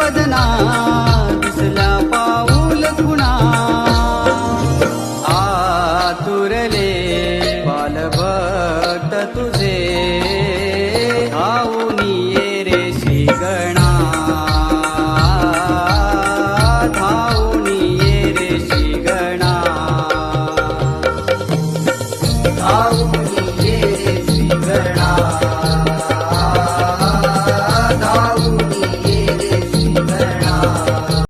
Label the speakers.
Speaker 1: वदना दिसला पाऊल गुणा आतुरले बालभक्त तुझे धावून ये रे श्री गणा धावून ये रे श्री गणा धावून ये रे श्री गणा